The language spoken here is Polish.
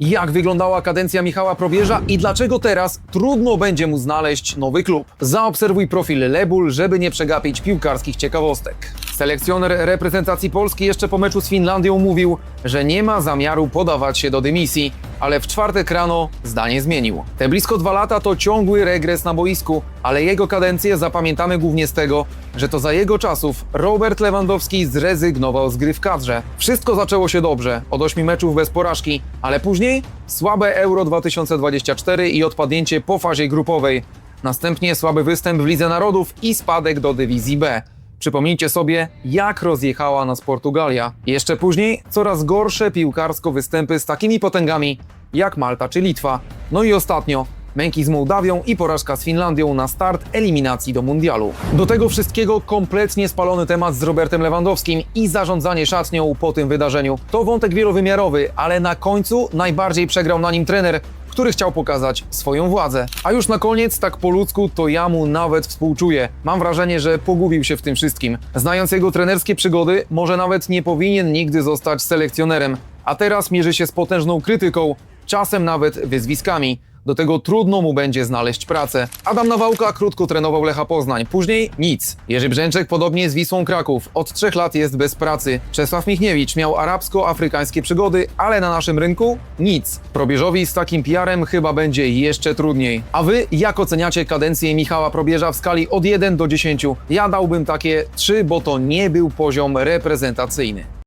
Jak wyglądała kadencja Michała Probierza i dlaczego teraz trudno będzie mu znaleźć nowy klub? Zaobserwuj profil Lebul, żeby nie przegapić piłkarskich ciekawostek. Selekcjoner reprezentacji Polski jeszcze po meczu z Finlandią mówił, że nie ma zamiaru podawać się do dymisji, ale w czwartek rano zdanie zmienił. Te blisko dwa lata to ciągły regres na boisku, ale jego kadencję zapamiętamy głównie z tego, że to za jego czasów Robert Lewandowski zrezygnował z gry w kadrze. Wszystko zaczęło się dobrze, od ośmiu meczów bez porażki, ale później słabe Euro 2024 i odpadnięcie po fazie grupowej. Następnie słaby występ w Lidze Narodów i spadek do dywizji B. Przypomnijcie sobie, jak rozjechała nas Portugalia. Jeszcze później coraz gorsze piłkarsko występy z takimi potęgami jak Malta czy Litwa. No i ostatnio męki z Mołdawią i porażka z Finlandią na start eliminacji do mundialu. Do tego wszystkiego kompletnie spalony temat z Robertem Lewandowskim i zarządzanie szatnią po tym wydarzeniu. To wątek wielowymiarowy, ale na końcu najbardziej przegrał na nim trener, który chciał pokazać swoją władzę. A już na koniec, tak po ludzku, to ja mu nawet współczuję. Mam wrażenie, że pogubił się w tym wszystkim. Znając jego trenerskie przygody, może nawet nie powinien nigdy zostać selekcjonerem. A teraz mierzy się z potężną krytyką, czasem nawet wyzwiskami. Do tego trudno mu będzie znaleźć pracę. Adam Nawałka krótko trenował Lecha Poznań, później nic. Jerzy Brzęczek podobnie z Wisłą Kraków. Od trzech lat jest bez pracy. Czesław Michniewicz miał arabsko-afrykańskie przygody, ale na naszym rynku nic. Probierzowi z takim PR-em chyba będzie jeszcze trudniej. A wy jak oceniacie kadencję Michała Probierza w skali od 1 do 10? Ja dałbym takie 3, bo to nie był poziom reprezentacyjny.